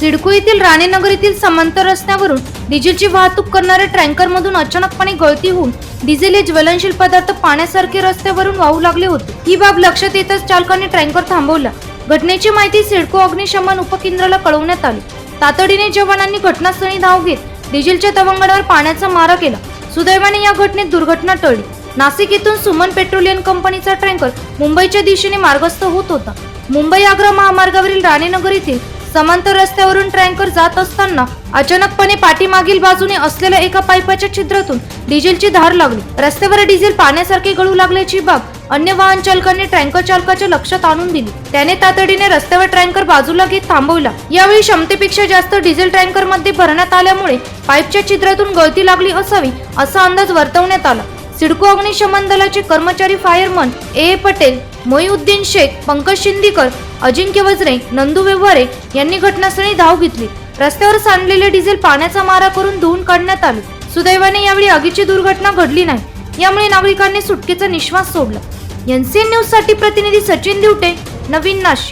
सिडको येथील राणेनगर येथील समांतर रस्त्यावरून डिझेलची वाहतूक करणाऱ्या टँकरमधून अचानकपणे गळती होऊन डिझेल हे ज्वलनशील पदार्थ पाण्यासारखे रस्त्यावरून वाहू लागले होते. ही बाब लक्षात येताच चालकाने टँकर थांबवला. घटनेची माहिती सिडको अग्निशमन उपकेंद्राला कळवण्यात आली. तातडीने जवानांनी घटनास्थळी धाव घेत डिझेलच्या तवंगडावर पाण्याचा मारा केला. सुदैवाने या घटनेत दुर्घटना टळली. नाशिक येथून सुमन पेट्रोलियम कंपनीचा टँकर मुंबईच्या दिशेने मार्गस्थ होत होता. मुंबई आग्रा महामार्गावरील राणेनगर येथील समांतर रस्त्यावरून टँकर जात असताना अचानकपणे पाठीमागील बाजूने असलेल्या एका पाईपाच्या छिद्रातून डिझेलची धार लागली. रस्त्यावर डिझेल पाण्यासारखे गळू लागल्याची बाब अन्य वाहन चालकांनी टँकर चालकाच्या लक्षात आणून दिली. त्याने तातडीने रस्त्यावर टँकर बाजूला घेत थांबवला. यावेळी क्षमतेपेक्षा जास्त डिझेल टँकरमध्ये भरण्यात आल्यामुळे पाईपच्या छिद्रातून गळती लागली असावी असा अंदाज वर्तवण्यात आला. सिडको अग्निशमन दलाचे कर्मचारी fireman A. A. Patel Moinuddin Shaikh Pankaj Shindikar Ajinkya Vajre Nandu Vyavahare यांनी घटनास्थळी धाव घेतली. रस्त्यावर सांडलेले डिझेल पाण्याचा मारा करून धुवून काढण्यात आले. सुदैवाने यावेळी आगीची दुर्घटना घडली नाही. यामुळे नागरिकांनी सुटकेचा निश्वास सोडला. एनसीएन न्यूजसाठी प्रतिनिधी सचिन दिवटे नवीन नाशिक.